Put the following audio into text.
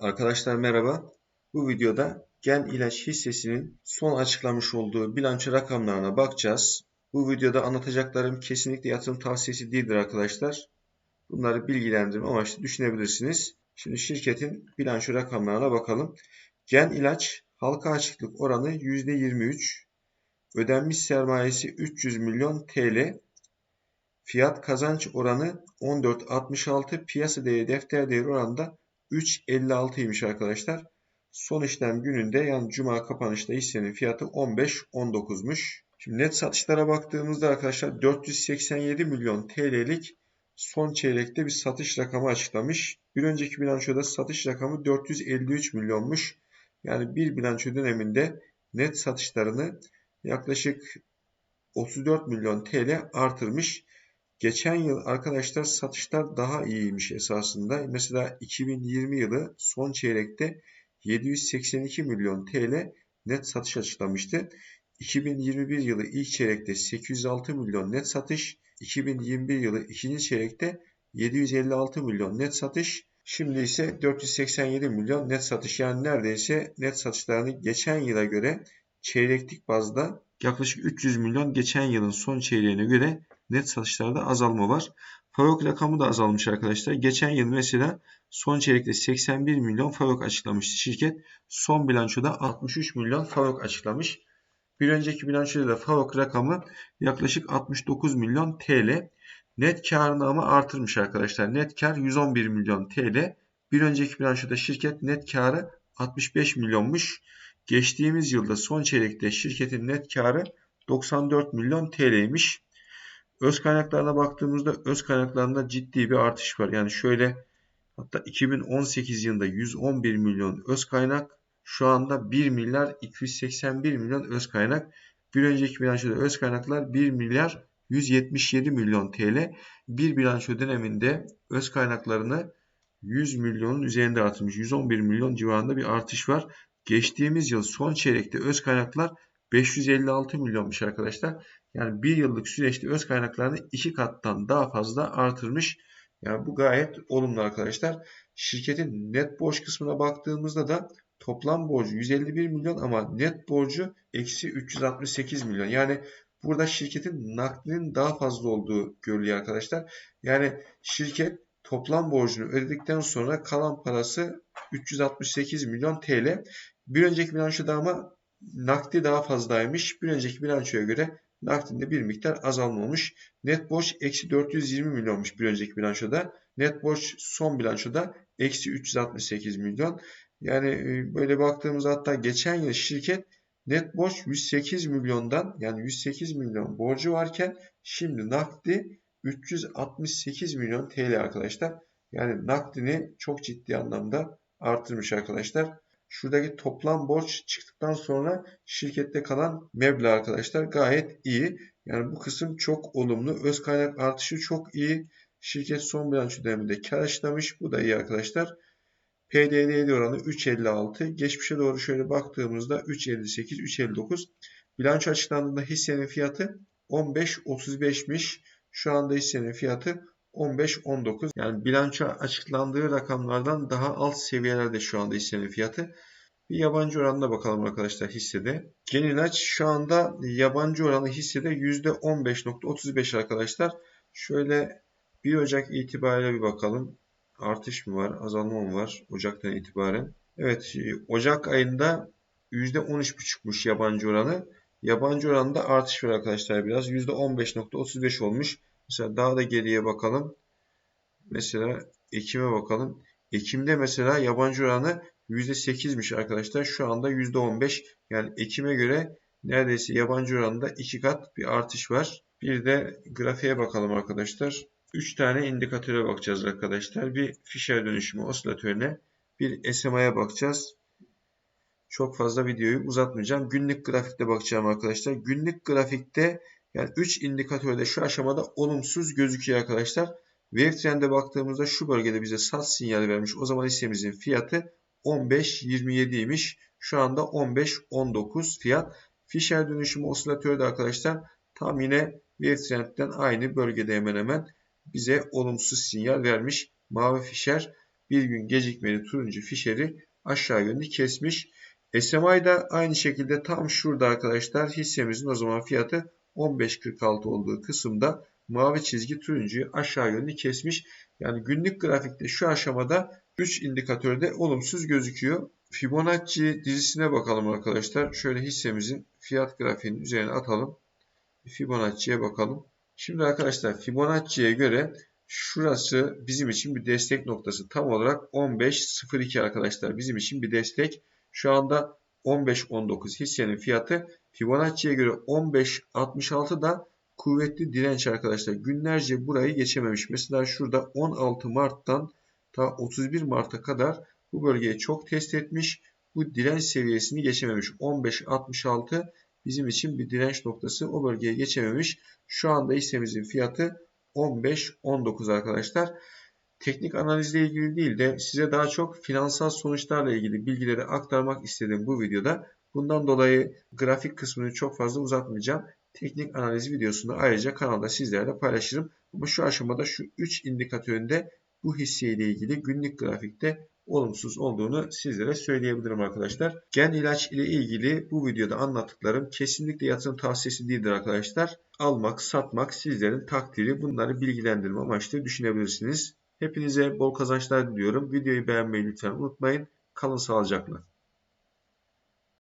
Arkadaşlar merhaba. Bu videoda Gen İlaç hissesinin son açıklamış olduğu bilanço rakamlarına bakacağız. Bu videoda anlatacaklarım kesinlikle yatırım tavsiyesi değildir arkadaşlar. Bunları bilgilendirme amaçlı düşünebilirsiniz. Şimdi şirketin bilanço rakamlarına bakalım. Gen İlaç halka açıklık oranı %23. Ödenmiş sermayesi 300 milyon TL. Fiyat kazanç oranı 14.66. Piyasa değeri defter değeri oranında 3.56'ymış arkadaşlar. Son işlem gününde yani cuma kapanışta hissenin fiyatı 15.19'muş. Şimdi net satışlara baktığımızda arkadaşlar 487 milyon TL'lik son çeyrekte bir satış rakamı açıklamış. Bir önceki bilançoda satış rakamı 453 milyonmuş. Yani bir bilanço döneminde net satışlarını yaklaşık 34 milyon TL artırmış. Geçen yıl arkadaşlar satışlar daha iyiymiş esasında. Mesela 2020 yılı son çeyrekte 782 milyon TL net satış açıklamıştı. 2021 yılı ilk çeyrekte 806 milyon net satış, 2021 yılı ikinci çeyrekte 756 milyon net satış, şimdi ise 487 milyon net satış. Yani neredeyse net satışlarını geçen yıla göre çeyreklik bazda yaklaşık 300 milyon geçen yılın son çeyreğine göre net satışlarda azalma var. FAVÖK rakamı da azalmış arkadaşlar. Geçen yıl mesela son çeyrekte 81 milyon FAVÖK açıklamıştı şirket. Son bilançoda 63 milyon FAVÖK açıklamış. Bir önceki bilançoda da FAVÖK rakamı yaklaşık 69 milyon TL. Net karını ama artırmış arkadaşlar. Net kar 111 milyon TL. Bir önceki bilançoda şirket net karı 65 milyonmuş. Geçtiğimiz yılda son çeyrekte şirketin net karı 94 milyon TL'ymiş. Öz kaynaklarına baktığımızda öz kaynaklarında ciddi bir artış var. Yani şöyle hatta 2018 yılında 111 milyon öz kaynak şu anda 1 milyar 281 milyon öz kaynak. Bir önceki bilançoda öz kaynaklar 1 milyar 177 milyon TL. Bir bilanço döneminde öz kaynaklarını 100 milyonun üzerinde artmış. 111 milyon civarında bir artış var. Geçtiğimiz yıl son çeyrekte öz kaynaklar 556 milyonmuş arkadaşlar. Yani bir yıllık süreçte öz kaynaklarını iki kattan daha fazla artırmış. Yani bu gayet olumlu arkadaşlar. Şirketin net borç kısmına baktığımızda da toplam borcu 151 milyon ama net borcu eksi 368 milyon. Yani burada şirketin naklinin daha fazla olduğu görülüyor arkadaşlar. Yani şirket toplam borcunu ödedikten sonra kalan parası 368 milyon TL. Bir önceki bilançoda ama nakdi daha fazlaymış. Bir önceki bilançoya göre nakdinde bir miktar azalmamış. Net borç eksi 420 milyonmuş bir önceki bilançoda. Net borç son bilançoda eksi 368 milyon. Yani e, böyle baktığımızda hatta geçen yıl şirket net borç 108 milyondan yani 108 milyon borcu varken şimdi nakdi 368 milyon TL arkadaşlar. Yani nakdini çok ciddi anlamda artırmış arkadaşlar. Şuradaki toplam borç çıktıktan sonra şirkette kalan meblağ arkadaşlar gayet iyi. Yani bu kısım çok olumlu. Öz kaynak artışı çok iyi. Şirket son bilanço döneminde kar açıklamış. Bu da iyi arkadaşlar. PDD oranı 3.56. Geçmişe doğru şöyle baktığımızda 3.58, 3.59. Bilanço açıklandığında hissenin fiyatı 15.35'miş. Şu anda hissenin fiyatı 15-19 yani bilanço açıklandığı rakamlardan daha alt seviyelerde şu anda hissenin fiyatı. Bir yabancı oranına bakalım arkadaşlar hissede. Genilaç şu anda yabancı oranı hissede %15.35 arkadaşlar. Şöyle 1 Ocak itibariyle bir bakalım. Artış mı var, azalma mı var Ocak'tan itibaren? Evet, Ocak ayında %13.5'muş yabancı oranı. Yabancı oranında artış var arkadaşlar biraz. %15.35 olmuş. Mesela daha da geriye bakalım. Mesela Ekim'e bakalım. Ekim'de mesela yabancı oranı %8'miş arkadaşlar. Şu anda %15. Yani Ekim'e göre neredeyse yabancı oranında 2 kat bir artış var. Bir de grafiğe bakalım arkadaşlar. 3 tane indikatöre bakacağız arkadaşlar. Bir Fisher dönüşümü osilatörüne, bir SMA'ya bakacağız. Çok fazla videoyu uzatmayacağım. Günlük grafikte bakacağım arkadaşlar. Günlük grafikte yani 3 indikatörde şu aşamada olumsuz gözüküyor arkadaşlar. Wave trend'e baktığımızda şu bölgede bize sat sinyali vermiş. O zaman hissemizin fiyatı 15.27 imiş. Şu anda 15.19 fiyat. Fisher dönüşümü osilatörde arkadaşlar tam yine Wave trend'den aynı bölgede hemen hemen bize olumsuz sinyal vermiş. Mavi Fisher bir gün gecikmeli turuncu fişeri aşağı yönlü kesmiş. SMI da aynı şekilde tam şurada arkadaşlar hissemizin o zaman fiyatı 15.46 olduğu kısımda mavi çizgi turuncuyu aşağı yönlü kesmiş. Yani günlük grafikte şu aşamada 3 indikatörde olumsuz gözüküyor. Fibonacci dizisine bakalım arkadaşlar. Şöyle hissemizin fiyat grafiğinin üzerine atalım. Fibonacci'ye bakalım. Şimdi arkadaşlar Fibonacci'ye göre şurası bizim için bir destek noktası. Tam olarak 15.02 arkadaşlar bizim için bir destek. Şu anda 15.19 hissenin fiyatı Fibonacci'ye göre 15.66 da kuvvetli direnç arkadaşlar. Günlerce burayı geçememiş. Mesela şurada 16 Mart'tan ta 31 Mart'a kadar bu bölgeyi çok test etmiş. Bu direnç seviyesini geçememiş. 15.66 bizim için bir direnç noktası. O bölgeye geçememiş. Şu anda hissemizin fiyatı 15.19 arkadaşlar. Teknik analizle ilgili değil de size daha çok finansal sonuçlarla ilgili bilgileri aktarmak istedim bu videoda. Bundan dolayı grafik kısmını çok fazla uzatmayacağım. Teknik analiz videosunu ayrıca kanalda sizlerle paylaşırım. Ama şu aşamada şu 3 indikatöründe bu hisseyle ilgili günlük grafikte olumsuz olduğunu sizlere söyleyebilirim arkadaşlar. Gen ilaç ile ilgili bu videoda anlattıklarım kesinlikle yatırım tavsiyesi değildir arkadaşlar. Almak, satmak sizlerin takdiri. Bunları bilgilendirme amaçlı düşünebilirsiniz. Hepinize bol kazançlar diliyorum. Videoyu beğenmeyi lütfen unutmayın. Kalın sağlıcakla.